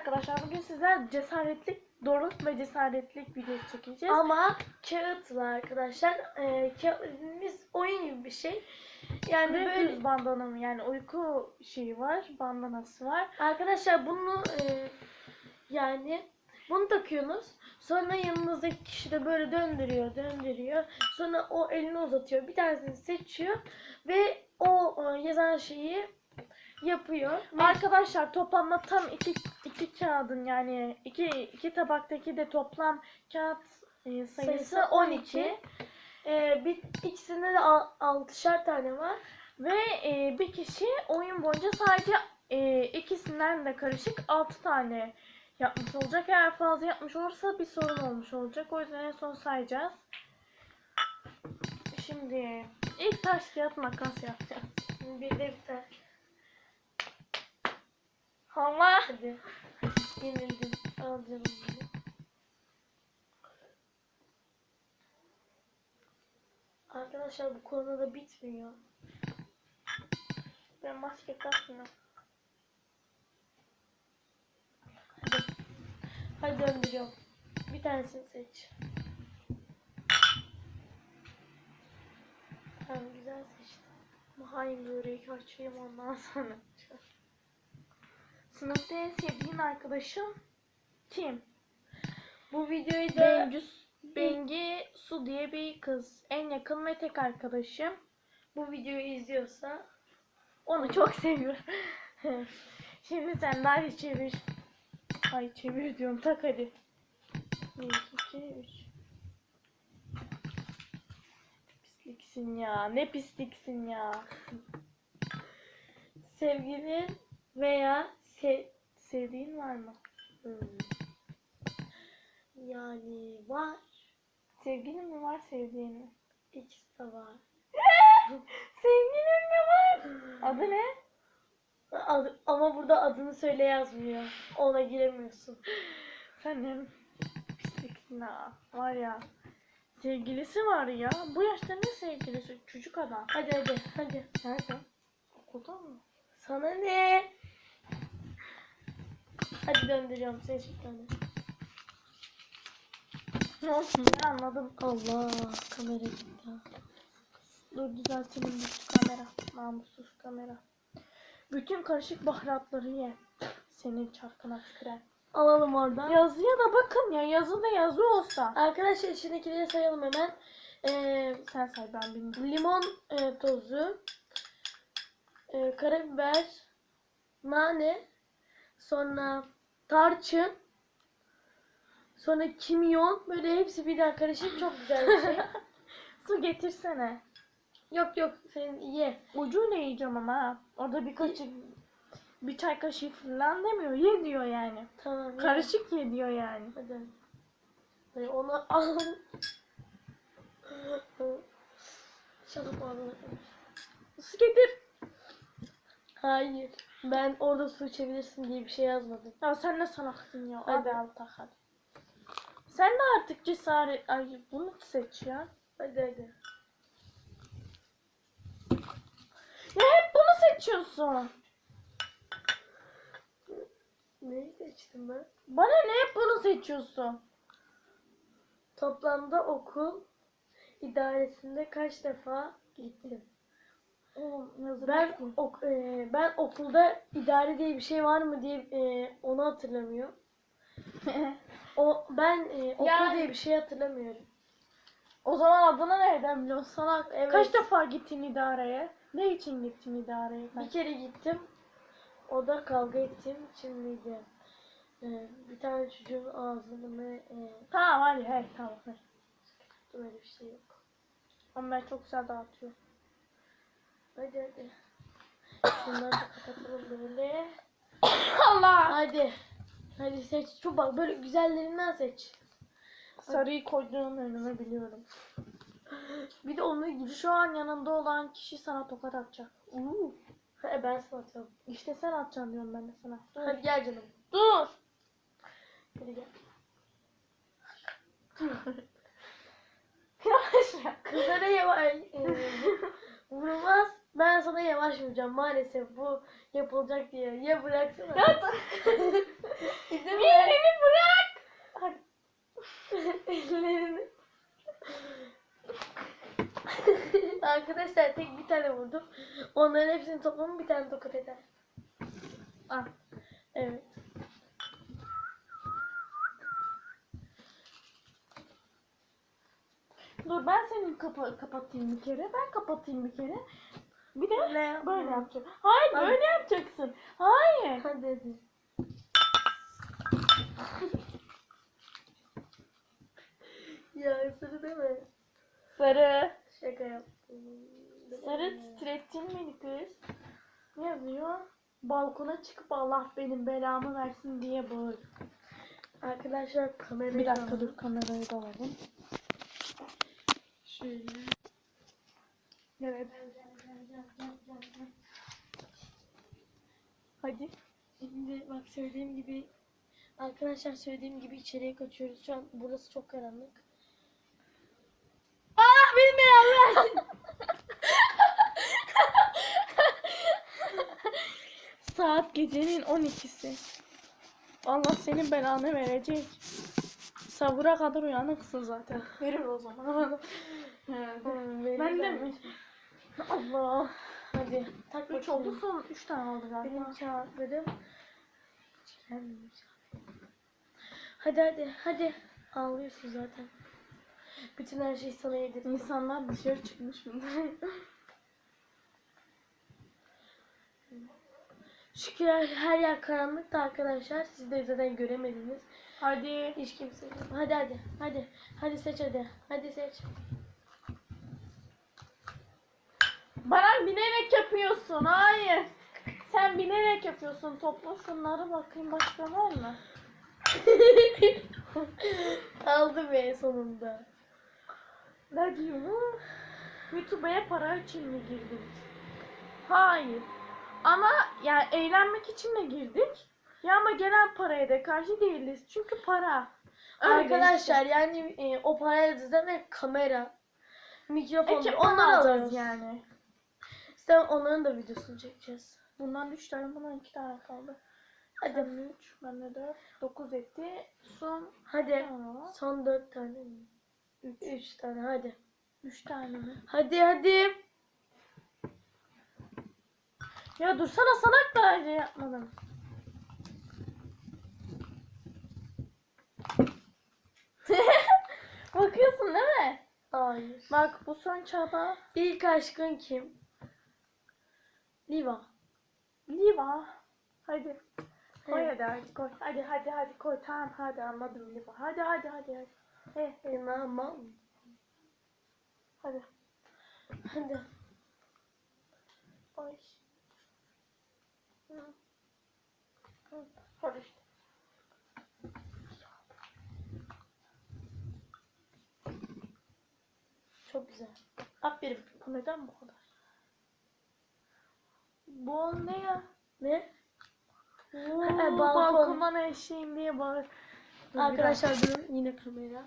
arkadaşlar bugün sizler cesaretlik, doruk ve cesaretlik videosu çekeceğiz. Ama kağıtla arkadaşlar. E, kağıt, oyun gibi bir şey. Yani Ve böyle düz bandanam yani uyku şeyi var, bandanası var. arkadaşlar bunu e, yani bunu takıyorsunuz. Sonra yanınızdaki kişi de böyle döndürüyor, döndürüyor. Sonra o elini uzatıyor. Bir tanesini seçiyor ve o e, yazan şeyi yapıyor. Arkadaşlar toplamda tam iki, iki kağıdın yani iki, iki tabaktaki de toplam kağıt e, sayısı, sayısı 12. 12. E, bir, ikisinde de al, altışar tane var. Ve e, bir kişi oyun boyunca sadece e, ikisinden de karışık 6 tane yapmış olacak. Eğer fazla yapmış olursa bir sorun olmuş olacak. O yüzden en son sayacağız. Şimdi ilk taş kağıt makas yapacağız. Bir de bir tane. Allah! Hadi. Yenildim. Al canım. benim. Arkadaşlar bu konu da bitmiyor. Ben maske takmıyorum. Hadi. Hadi döndürüyorum. Bir tanesini seç. Tamam güzel seçtim. Ama hangi böreği açayım ondan sonra. Sınıfta en sevdiğin arkadaşım kim? Bu videoyu da Bengü, Bengi Su diye bir kız. En yakın ve tek arkadaşım. bu videoyu izliyorsa Onu çok seviyorum. Şimdi sen daha iyi çevir. Ay çevir diyorum tak hadi. 1, 2, 3. Pisliksin ya. Ne pisliksin ya. sevgilin veya se Sevdiğin var mı? Hmm. yani var. Sevgilin mi var sevdiğin mi? İkisi de var. Sevgilin mi var? Adı ne? Ad- ama burada adını söyle yazmıyor. Ona giremiyorsun. Sen ne pisliksin ha. Var ya. Sevgilisi var ya. Bu yaşta ne sevgilisi? Çocuk adam. Hadi hadi hadi. Nerede? Okulda mı? Sana ne? Hadi döndürüyorum seç bir tane. Ne olsun ya anladım. Allah kamera gitti. Dur düzeltelim düştü kamera. Namussuz kamera. Bütün karışık baharatları ye. Senin çarkına tüküren. Alalım oradan. Yazıya da bakın ya. Yazıda yazı olsa. Arkadaşlar içindekileri sayalım hemen. Ee, Sen say ben bilmiyorum. limon e, tozu, e, karabiber, nane, sonra tarçın, sonra kimyon. Böyle hepsi birden karışık çok güzel bir şey. Su getirsene. yok yok sen ye. Ucuyla yiyeceğim ama ha. Orada bir kaşık bir çay kaşığı falan demiyor. Ye diyor yani. Tamam. Karışık ye diyor yani. Hadi. Hadi onu al. Al. Su getir. Hayır. Ben orada su içebilirsin diye bir şey yazmadım. Ya sen ne salaksın ya. Hadi. Hadi al tak hadi. Sen de artık cesaret... Ay bunu seç ya. Hadi hadi. Ya hep bunu seçiyorsun. Neyi seçtim ben? Bana ne hep bunu seçiyorsun? Toplamda okul idaresinde kaç defa gittim? Ben ok, e, ben okulda idare diye bir şey var mı diye e, onu hatırlamıyorum. O ben e, okul Yani- diye bir şey hatırlamıyorum. o zaman adını nereden biliyorsun salak? Evet. Kaç defa gittin idareye? Ne için gittin idareye? Bir kere gittim. O da kavga ettiğim için miydi? E, bir tane çocuğun ağzını mı e, Tamam hadi hey tamam hadi. öyle bir şey yok. Ama ben çok güzel dağıtıyorum. Hadi hadi. Şunları da kapatalım böyle. Allah! Hadi. Hadi seç. Çok bak böyle güzellerinden seç. Sarıyı koyduğun önüme biliyorum. Bir de onu gibi. Şu an yanında olan kişi sana tokat atacak. Uuu. He, ben sana atıyorum. İşte sen atacaksın diyorum ben de sana. Dur. Hadi gel canım. Dur. Hadi gel. Yavaş ya. Kızlara yavaş. vurulmaz. Ben sana yavaş vuracağım maalesef bu yapılacak diye. Ya bıraksana. Bir ver. elini bırak. Ellerini. Arkadaşlar tek bir tane vurdum. Onların hepsini toplamı bir tane tokat eder. Ah. Evet. Dur ben senin kapa kapatayım bir kere. Ben kapatayım bir kere. Bir de Ne böyle yapacağım. Hayır Hadi. böyle yapacaksın. Hayır. Hadi hadi. ya sarı deme. Sarı. Şaka yaptım. Sarı titrettin kız. Ne yazıyor? Balkona çıkıp Allah benim belamı versin diye bağır. Arkadaşlar kamerayı Bir dakika dur kamerayı da alalım. Şöyle. Evet. Hadi. Şimdi bak söylediğim gibi arkadaşlar söylediğim gibi içeriye kaçıyoruz. Şu an burası çok karanlık. Aa benim belamı versin. Saat gecenin 12'si. Allah senin belanı verecek. Savura kadar uyanıksın zaten. Verir o zaman. Benim ben de mi? Allah. Hadi tak 3 bakalım. oldu son 3 tane oldu galiba. Benim kağıtlarım. Hiç gelmemiş. Hadi hadi hadi. Ağlıyorsun zaten. Bütün her şey sana yedirdim. İnsanlar dışarı çıkmış mı? Şükür her, her yer karanlıktı arkadaşlar. Siz de zaten göremediniz. Hadi. Hiç kimse. Hadi hadi. Hadi. Hadi seç hadi. Hadi seç. Baran bilerek yapıyorsun. Hayır. Sen bilerek yapıyorsun. Topla şunları bakayım başka var mı? Aldı be sonunda. Ne diyor? YouTube'a para için mi girdin? Hayır. Ama yani eğlenmek için de girdik. Ya ama gelen paraya da karşı değiliz. Çünkü para. Öyle Arkadaşlar yani e, o parayla demek kamera, mikrofon Ekipman onları alıyoruz. yani. İşte onların da videosunu çekeceğiz. Bundan 3 tane, bundan 2 tane kaldı. Hadi. Hadi 3, bende 4, 9 etti. Son Hadi. Aa, Son dört tane mi? Üç. Üç tane hadi. 3 tane mi? Hadi hadi. Ya dursana salak da önce yapmadım. Bakıyorsun değil mi? Hayır. Bak bu son çaba. İlk aşkın kim? Liva. Liva. Hadi. Koy hadi hadi koy. Hadi hadi hadi koy. Tamam hadi anladım Liva. Hadi hadi hadi hadi. He he Tamam. hadi. Hadi. Hı, Hadi işte. Çok güzel. Aferin. Bu neden bu kadar? Bu ne ya? Ne? Oo, balkon. balkondan eşeğim diye bağır. Arkadaşlar durun yine kamera.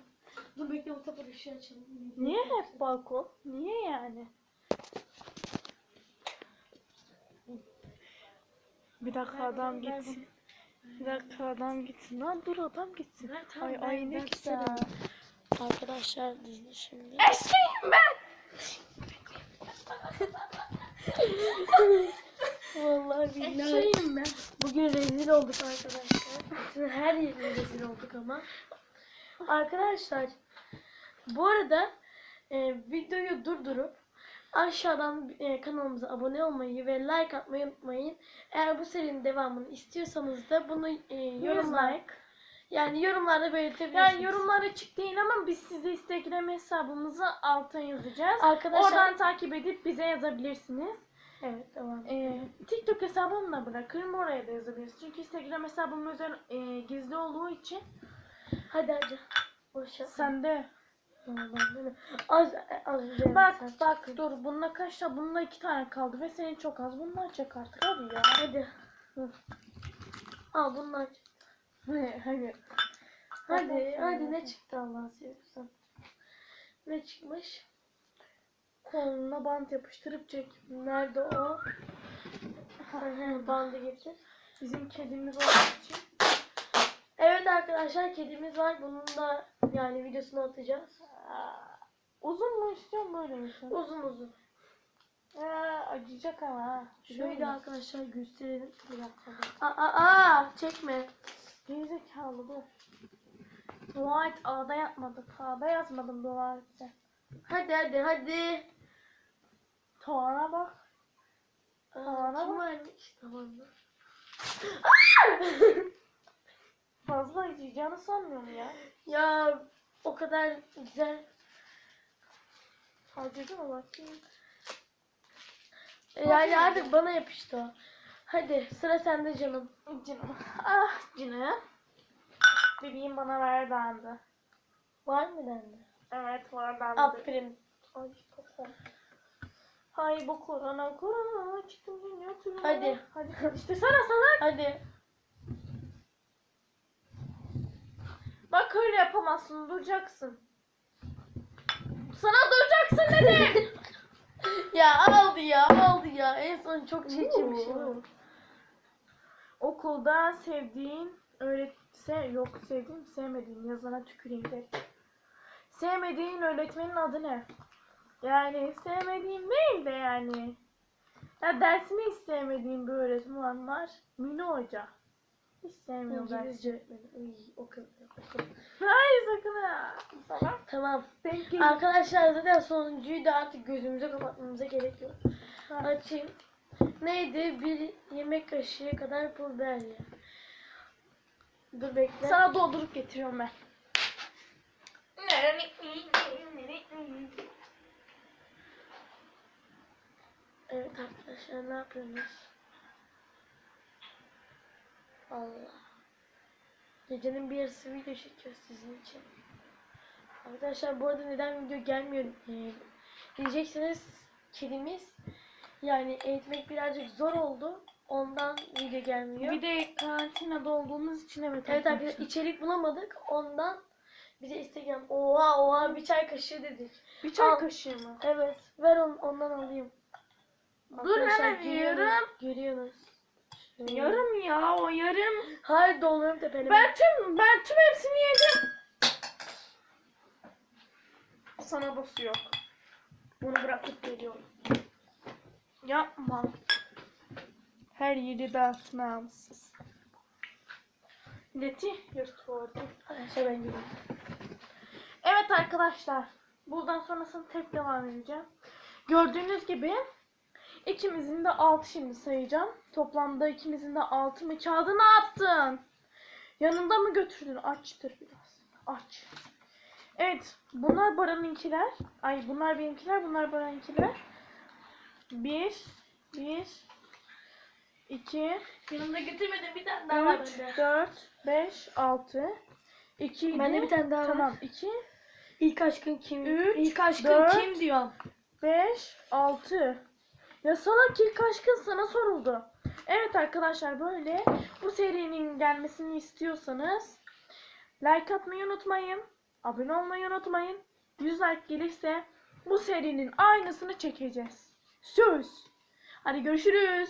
Dur bekle bu sefer ışığı açalım. Niye hep balkon? Niye yani? Bir dakika adam gitsin. Bir dakika adam gitsin. Lan dur adam gitsin. Ver, tamam, ay ay ne güzel. Arkadaşlar dizini şimdi. Eşeğim ben. Vallahi billahi. Ben. Bugün rezil olduk arkadaşlar. Her yerine rezil olduk ama. Arkadaşlar bu arada e, videoyu durdurup aşağıdan e, kanalımıza abone olmayı ve like atmayı unutmayın. Eğer bu serinin devamını istiyorsanız da bunu e, yorumlar like. yani yorumlarda belirtebilirsiniz. Yani yorumlar açık değil ama biz size Instagram hesabımızı alta yazacağız. Arkadaşlar Oradan takip edip bize yazabilirsiniz. Evet tamam. Ee, TikTok hesabımı da bırakırım oraya da yazabilirsiniz. Çünkü Instagram hesabım özel e, gizli olduğu için Hadi hadi. Boş yapma. sende. Vallahi değil mi? Az az önce Bak sen bak çıktın. dur bununla kaç tane? Bununla iki tane kaldı ve senin çok az. Bununla çek artık hadi ya. Hadi. Al bunlar. hadi. Hadi, Hadi, hadi ne çıktı Allah seversen. Ne çıkmış? Koluna bant yapıştırıp çek. Nerede o? Bandı getir. Bizim kedimiz olduğu için. Evet arkadaşlar kedimiz var. Bunun da yani videosunu atacağız. Uzun mu istiyorum böyle mi? Uzun uzun. Aa, acıyacak ama ha. Şöyle arkadaşlar gösterelim. Bir dakika. Aa, aa, aa, çekme. Gerizekalı bu. Dua et A'da yapmadık. A'da yazmadım dua. Hadi hadi hadi. Tuana bak. Tavana kim bak. varmış? Tamam. Fazla acıyacağını sanmıyorum ya. Ya o kadar güzel. Acıdı mı bakayım? Yani artık bana yapıştı o. Hadi sıra sende canım. Canım. Ah canım. Bebeğim bana ver dendi. Var mı dendi? Evet var dendi. Aferin. Ay kafam. Hay bu korona korona çıktım dünya turuna. Hadi. Hadi işte sana salak. Hadi. Bak öyle yapamazsın duracaksın. Sana duracaksın dedim. Ya aldı ya aldı ya. En son çok çekmişim. Oo. Okulda sevdiğin öğretse yok sevdiğim sevmediğin yazana tüküreyim de. Sevmediğin öğretmenin adı ne? Yani sevmediğim değil de yani. Ya dersini hiç sevmediğim bir öğretmen var. Mine Hoca. Hiç sevmiyorum ben. İngilizce öğretmeni. Uy, o kadar. O kadar. Hayır sakın ha. Salak. Tamam. Denk gelin. Arkadaşlar zaten sonuncuyu da artık gözümüze kapatmamıza gerek yok. Ha. Açayım. Neydi? Bir yemek kaşığı kadar pul biber ye. Dur bekle. Sana doldurup getiriyorum ben. Evet arkadaşlar ne yapıyorsunuz? Allah. Gecenin bir yarısı video çekiyoruz sizin için. Arkadaşlar bu arada neden video gelmiyor ee, diyeceksiniz kedimiz yani eğitmek birazcık zor oldu. Ondan video gelmiyor. Bir de karantinada olduğumuz için evet. Evet arkadaşlar içerik bulamadık. Ondan bize Instagram oha oha bir çay kaşığı dedik. Bir çay Al. kaşığı mı? Evet ver on, ondan alayım. Dur hemen görüyorsunuz- yiyorum. Görüyorsunuz. Yarım ya o yarım. Hayır dolduruyorum tepene. Ben tüm ben tüm hepsini yedim. Sana dostu yok. Bunu bırakıp geliyorum. Yapma. Her yeri dağıtın namussuz. Leti yırtıyordu. Arkadaşlar ben görüyorum. Evet arkadaşlar. Buradan sonrasını tek devam edeceğim. Gördüğünüz gibi ikimizin de 6 şimdi sayacağım. Toplamda ikimizin de 6 mı? Kağıdı ne yaptın? Yanında mı götürdün? Açtır biraz. Aç. Evet. Bunlar Baran'ınkiler. Ay bunlar benimkiler. Bunlar Baran'ınkiler. 1 1 2 Yanımda götürmedim bir tane daha var 3 bende. 4 5 6 2 Bende bir tane daha var. Tamam 2 İlk aşkın kim? Üç, İlk aşkın dört. kim diyorum. 5, 6. Ya salak ilk aşkın sana soruldu. Evet arkadaşlar böyle bu serinin gelmesini istiyorsanız like atmayı unutmayın. Abone olmayı unutmayın. 100 like gelirse bu serinin aynısını çekeceğiz. Söz. Hadi görüşürüz.